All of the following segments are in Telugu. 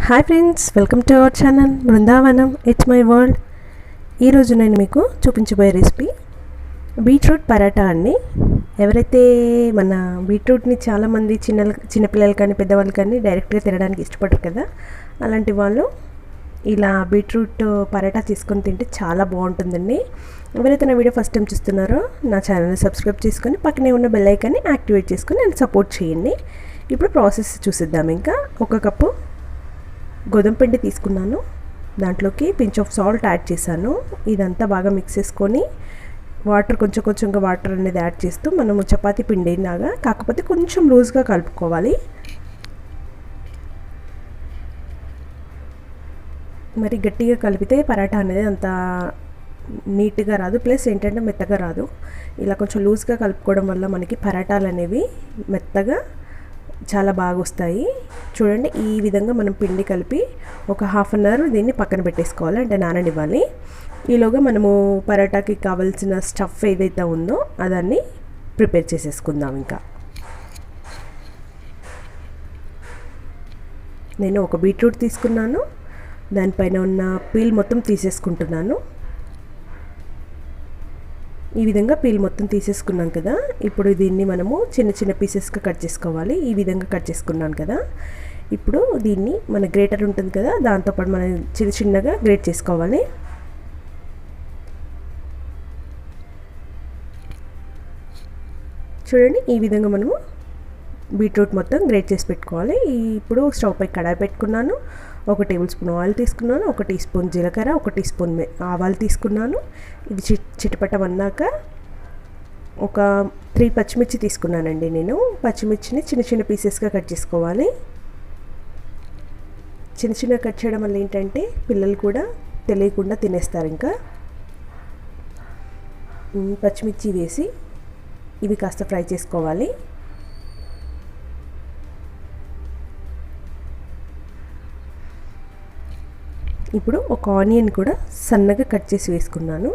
Hi friends welcome to our channel Brindavanam it's my world ఈరోజు నేను మీకు చూపించబోయే రెసిపీ బీట్రూట్ పరాటా అండి. ఎవరైతే మన బీట్రూట్ని చాలామంది చిన్న చిన్నపిల్లలు కానీ పెద్దవాళ్ళు కానీ డైరెక్ట్గా తినడానికి ఇష్టపడరు కదా అలాంటి వాళ్ళు ఇలా బీట్రూట్ పరాటా చేసుకొని తింటే చాలా బాగుంటుందండి. ఎవరైతే నా వీడియో ఫస్ట్ టైం చూస్తున్నారో నా ఛానల్ని సబ్స్క్రైబ్ చేసుకొని పక్కనే ఉన్న బెల్ ఐకాన్ని యాక్టివేట్ చేసుకొని నేను సపోర్ట్ చేయండి. ఇప్పుడు ప్రాసెస్ చూసిద్దాం ఇంకా. ఒక కప్పు గోధుమ పిండి తీసుకున్నాను. దాంట్లోకి పించ్ ఆఫ్ సాల్ట్ యాడ్ చేశాను. ఇదంతా బాగా మిక్స్ చేసుకొని వాటర్ కొంచెం కొంచెంగా వాటర్ అనేది యాడ్ చేస్తూ మనము చపాతీ పిండి లాగా కాకపోతే కొంచెం లూజ్గా కలుపుకోవాలి. మరి గట్టిగా కలిపితే పరాటా అనేది అంత నీట్గా రాదు. ప్లస్ ఏంటంటే మెత్తగా రాదు. ఇలా కొంచెం లూజ్గా కలుపుకోవడం వల్ల మనకి పరాటాలు అనేవి మెత్తగా చాలా బాగా వస్తాయి చూడండి ఈ విధంగా మనం పిండి కలిపి ఒక హాఫ్ అన్ అవర్ దీన్ని పక్కన పెట్టేసుకోవాలి. అంటే నాననివ్వాలి. ఈలోగా మనము పరాటాకి కావాల్సిన స్టఫ్ ఏదైతే ఉందో అదాన్ని ప్రిపేర్ చేసేసుకుందాం ఇంకా. నేను ఒక బీట్రూట్ తీసుకున్నాను. దానిపైన ఉన్న పీల్ మొత్తం తీసేసుకుంటున్నాను. ఈ విధంగా పీల్ మొత్తం తీసేసుకున్నాం కదా. ఇప్పుడు దీన్ని మనము చిన్న చిన్న పీసెస్గా కట్ చేసుకోవాలి. ఈ విధంగా కట్ చేసుకున్నాను కదా. ఇప్పుడు దీన్ని మన గ్రేటర్ ఉంటుంది కదా దాంతోపాటు మనం చిన్న చిన్నగా గ్రేట్ చేసుకోవాలి. చూడండి ఈ విధంగా మనము బీట్రూట్ మొత్తం గ్రేట్ చేసి పెట్టుకోవాలి. ఇప్పుడు స్టవ్ పై కడాయి పెట్టుకున్నాను. ఒక టేబుల్ స్పూన్ ఆయిల్ తీసుకున్నాను ఒక టీ స్పూన్ జీలకర్ర ఒక టీ స్పూన్ ఆవాలు తీసుకున్నాను. ఇది చిట్ చిటపటం అన్నాక ఒక త్రీ పచ్చిమిర్చి తీసుకున్నానండి నేను. పచ్చిమిర్చిని చిన్న చిన్న పీసెస్గా కట్ చేసుకోవాలి. చిన్న చిన్న కట్ చేయడం వల్ల ఏంటంటే పిల్లలు కూడా తెలియకుండా తినేస్తారు ఇంకా. పచ్చిమిర్చి వేసి ఇవి కాస్త ఫ్రై చేసుకోవాలి. ఇప్పుడు ఒక ఆనియన్ కూడా సన్నగా కట్ చేసి వేసుకున్నాను.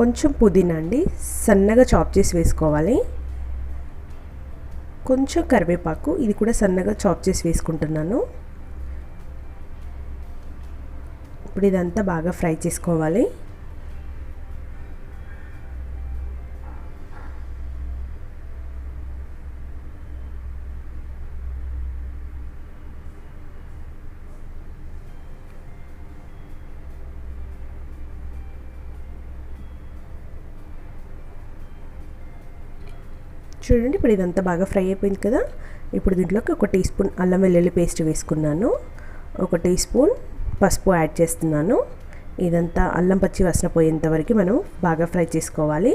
కొంచెం పుదీనా అండి సన్నగా చాప్ చేసి వేసుకోవాలి. కొంచెం కరివేపాకు ఇది కూడా సన్నగా చాప్ చేసి వేసుకుంటున్నాను. ఇప్పుడు ఇదంతా బాగా ఫ్రై చేసుకోవాలి. చూడండి ఇప్పుడు ఇదంతా బాగా ఫ్రై అయిపోయింది కదా. ఇప్పుడు దీంట్లోకి ఒక టీ స్పూన్ అల్లం వెల్లుల్లి పేస్ట్ వేసుకున్నాను. ఒక టీ స్పూన్ పసుపు యాడ్ చేస్తున్నాను. ఇదంతా అల్లం పచ్చి వాసన పోయేంత వరకు మనం బాగా ఫ్రై చేసుకోవాలి.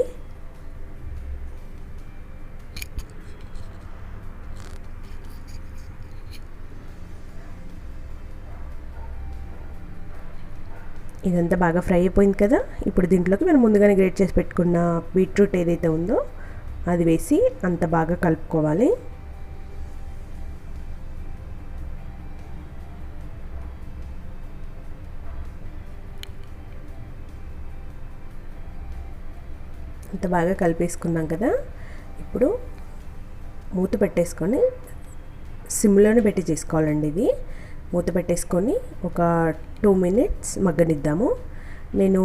ఇదంతా బాగా ఫ్రై అయిపోయింది కదా. ఇప్పుడు దీంట్లోకి మనం ముందుగానే గ్రేట్ చేసి పెట్టుకున్న బీట్రూట్ ఏదైతే ఉందో అది వేసి అంత బాగా కలుపుకోవాలి. అంత బాగా కలిపేసుకున్నాం కదా. ఇప్పుడు మూత పెట్టేసుకొని సిమ్లోనే పెట్టి చేసుకోవాలండి ఇది. మూత పెట్టేసుకొని ఒక టూ మినిట్స్ మగ్గనిద్దాము. నేను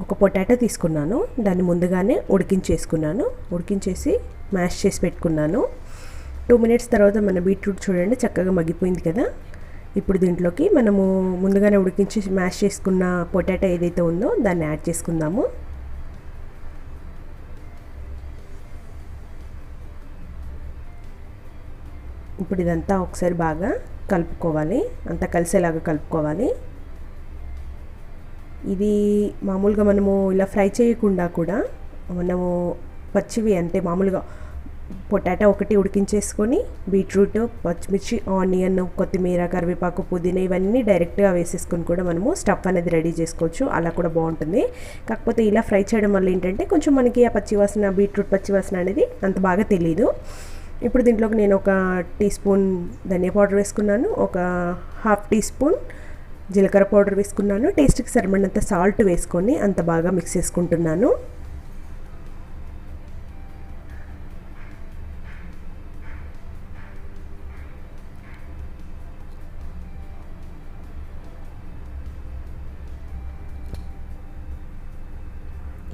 ఒక పొటాటో తీసుకున్నాను. దాన్ని ముందుగానే ఉడికించేసుకున్నాను. ఉడికించేసి మ్యాష్ చేసి పెట్టుకున్నాను. టూ మినిట్స్ తర్వాత మన బీట్రూట్ చూడండి చక్కగా మగ్గిపోయింది కదా. ఇప్పుడు దీంట్లోకి మనము ముందుగానే ఉడికించి మ్యాష్ చేసుకున్న పొటాటో ఏదైతే ఉందో దాన్ని యాడ్ చేసుకుందాము. ఇప్పుడు ఇదంతా ఒకసారి బాగా కలుపుకోవాలి. అంతా కలిసేలాగా కలుపుకోవాలి. ఇది మామూలుగా మనము ఇలా ఫ్రై చేయకుండా కూడా మనము పచ్చివి అంటే మామూలుగా పొటాటో ఒకటి ఉడికించేసుకొని బీట్రూట్ పచ్చిమిర్చి ఆనియన్ కొత్తిమీర కరివేపాకు పుదీనా ఇవన్నీ డైరెక్ట్గా వేసేసుకొని కూడా మనము స్టఫ్ అనేది రెడీ చేసుకోవచ్చు. అలా కూడా బాగుంటుంది. కాకపోతే ఇలా ఫ్రై చేయడం వల్ల ఏంటంటే కొంచెం మనకి ఆ పచ్చివాసన బీట్రూట్ పచ్చివాసన అనేది అంత బాగా తెలియదు ఇప్పుడు దీంట్లోకి నేను ఒక టీ స్పూన్ ధనియా పౌడర్ వేసుకున్నాను. ఒక హాఫ్ టీ స్పూన్ జీలకర్ర పౌడర్ వేసుకున్నాను. టేస్ట్కి సరిపడినంత సాల్ట్ వేసుకొని అంత బాగా మిక్స్ చేసుకుంటున్నాను.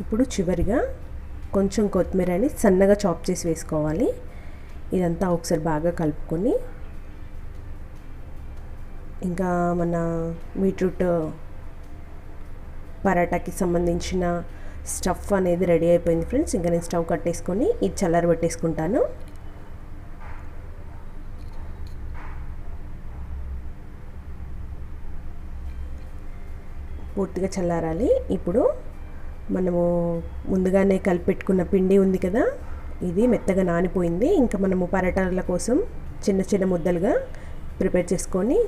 ఇప్పుడు చివరిగా కొంచెం కొత్తిమీరని సన్నగా చాప్ చేసి వేసుకోవాలి. ఇదంతా ఒకసారి బాగా కలుపుకొని ఇంకా మన బీట్రూట్ పరాటాకి సంబంధించిన స్టఫ్ అనేది రెడీ అయిపోయింది ఫ్రెండ్స్. ఇంకా నేను స్టవ్ కట్టేసుకొని ఇది చల్లర పెట్టేసుకుంటాను. పూర్తిగా చల్లారాలి. ఇప్పుడు మనము ముందుగానే కలిపెట్టుకున్న పిండి ఉంది కదా ఇది మెత్తగా నానిపోయింది. ఇంకా మనము పరాటాల కోసం చిన్న చిన్న ముద్దలుగా ప్రిపేర్ చేసుకొని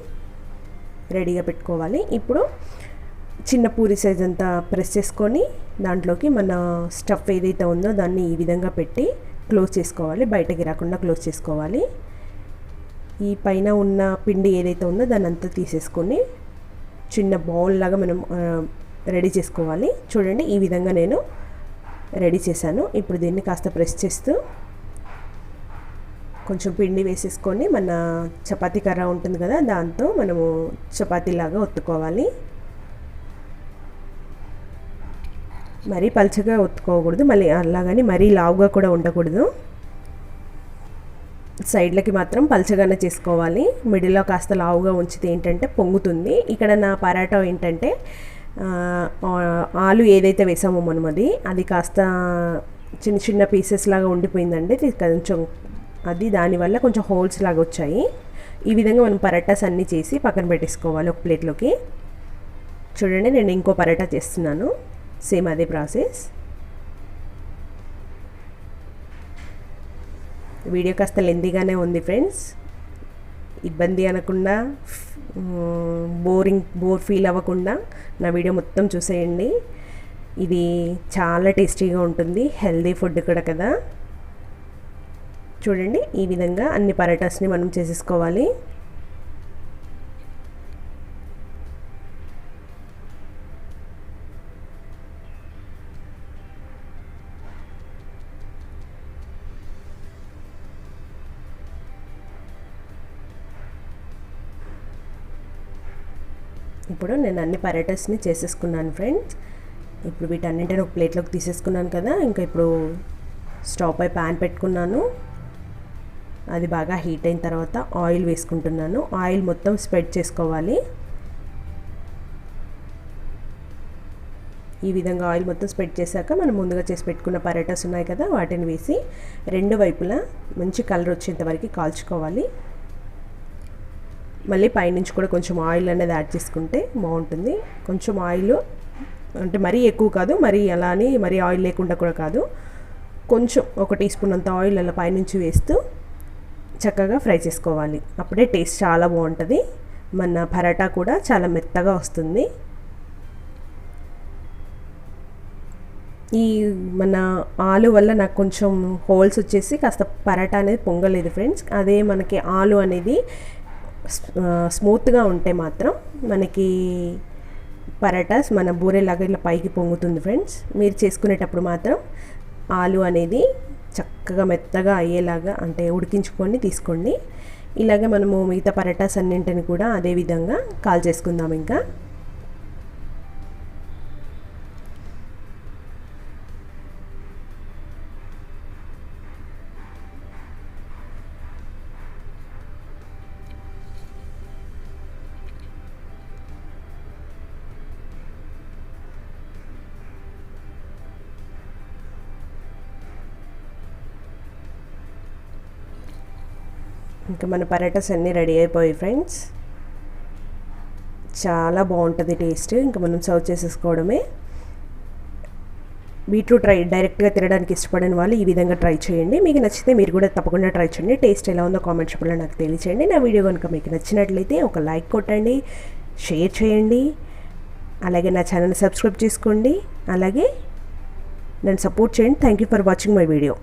రెడీగా పెట్టుకోవాలి. ఇప్పుడు చిన్న పూరి సైజ్ అంతా ప్రెస్ చేసుకొని దాంట్లోకి మన స్టఫ్ ఏదైతే ఉందో దాన్ని ఈ విధంగా పెట్టి క్లోజ్ చేసుకోవాలి. బయటకి రాకుండా క్లోజ్ చేసుకోవాలి. ఈ పైన ఉన్న పిండి ఏదైతే ఉందో దాన్ని అంతా తీసేసుకొని చిన్న బౌల్ లాగా మనం రెడీ చేసుకోవాలి. చూడండి ఈ విధంగా నేను రెడీ చేశాను. ఇప్పుడు దీన్ని కాస్త ప్రెస్ చేస్తూ కొంచెం పిండి వేసేసుకొని మన చపాతీ కర్ర ఉంటుంది కదా దాంతో మనము చపాతీలాగా ఒత్తుకోవాలి. మరీ పల్చగా ఒత్తుకోకూడదు మళ్ళీ అలాగని మరీ లావుగా కూడా ఉండకూడదు. సైడ్లకి మాత్రం పల్చగానే చేసుకోవాలి. మిడిల్లో కాస్త లావుగా ఉంచితే ఏంటంటే పొంగుతుంది. ఇక్కడ నా పరాటా ఏంటంటే ఆలు ఏదైతే వేసామో మనం అది అది కాస్త చిన్న చిన్న పీసెస్ లాగా ఉండిపోయిందండి. కొంచెం అది దానివల్ల కొంచెం హోల్స్ లాగా వచ్చాయి. ఈ విధంగా మనం పరాటాస్ అన్నీ చేసి పక్కన పెట్టేసుకోవాలి ఒక ప్లేట్లోకి. చూడండి నేను ఇంకో పరాటా చేస్తున్నాను. సేమ్ అదే ప్రాసెస్. వీడియో కాస్త లెందీగానే ఉంది ఫ్రెండ్స్. ఇబ్బంది అనకుండా బోరింగ్ బోర్ ఫీల్ అవ్వకుండా నా వీడియో మొత్తం చూసేయండి. ఇది చాలా టేస్టీగా ఉంటుంది. హెల్దీ ఫుడ్ కూడా కదా. చూడండి ఈ విధంగా అన్ని పరాటాస్ని మనం చేసేసుకోవాలి. ఇప్పుడు నేను అన్ని పరాటాస్ని చేసేసుకున్నాను ఫ్రెండ్స్. ఇప్పుడు వీటన్నింటిని ఒక ప్లేట్లోకి తీసేసుకున్నాను కదా ఇంకా ఇప్పుడు స్టవ్ పై ప్యాన్ పెట్టుకున్నాను. అది బాగా హీట్ అయిన తర్వాత ఆయిల్ వేసుకుంటున్నాను. ఆయిల్ మొత్తం స్ప్రెడ్ చేసుకోవాలి. ఈ విధంగా ఆయిల్ మొత్తం స్ప్రెడ్ చేశాక మనం ముందుగా చేసి పెట్టుకున్న పరాటాస్ ఉన్నాయి కదా వాటిని వేసి రెండు వైపులా మంచి కలర్ వచ్చేంత వరకు కాల్చుకోవాలి. మళ్ళీ పైనుంచి కూడా కొంచెం ఆయిల్ అనేది యాడ్ చేసుకుంటే బాగుంటుంది. కొంచెం ఆయిల్ అంటే మరీ ఎక్కువ కాదు మరీ అలా అని మరీ ఆయిల్ లేకుండా కూడా కాదు. కొంచెం ఒక టీ స్పూన్ అంత ఆయిల్ అలా పైనుంచి వేస్తూ చక్కగా ఫ్రై చేసుకోవాలి. అప్పుడే టేస్ట్ చాలా బాగుంటుంది. మన పరాటా కూడా చాలా మెత్తగా వస్తుంది. ఈ మన ఆలు వల్ల నాకు కొంచెం హోల్స్ వచ్చేసి కాస్త పరాటా అనేది పొంగలేదు ఫ్రెండ్స్. అదే మనకి ఆలు అనేది స్మూత్గా ఉంటే మాత్రం మనకి పరాటాస్ మన బూరెలాగా ఇలా పైకి పొంగుతుంది ఫ్రెండ్స్. మీరు చేసుకునేటప్పుడు మాత్రం ఆలు అనేది చక్కగా మెత్తగా అయ్యేలాగా అంటే ఉడికించుకొని తీసుకోండి. ఇలాగే మనము మిగతా పరాటాస్ అన్నింటిని కూడా అదే విధంగా కాల్ చేసుకుందాం ఇంకా. ఇంకా మన పరాటాస్ అన్నీ రెడీ అయిపోయాయి ఫ్రెండ్స్. చాలా బాగుంటుంది టేస్ట్. ఇంకా మనం సర్వ్ చేసేసుకోవడమే. బీట్రూట్ ట్రై డైరెక్ట్గా తినడానికి ఇష్టపడిన వాళ్ళు ఈ విధంగా ట్రై చేయండి. మీకు నచ్చితే మీరు కూడా తప్పకుండా ట్రై చేయండి. టేస్ట్ ఎలా ఉందో కామెంట్ చెప్పడంలో నాకు తెలియచేయండి. నా వీడియో కనుక మీకు నచ్చినట్లయితే ఒక లైక్ కొట్టండి షేర్ చేయండి. అలాగే నా ఛానల్ సబ్స్క్రైబ్ చేసుకోండి. అలాగే నన్ను సపోర్ట్ చేయండి. Thank you for watching my video.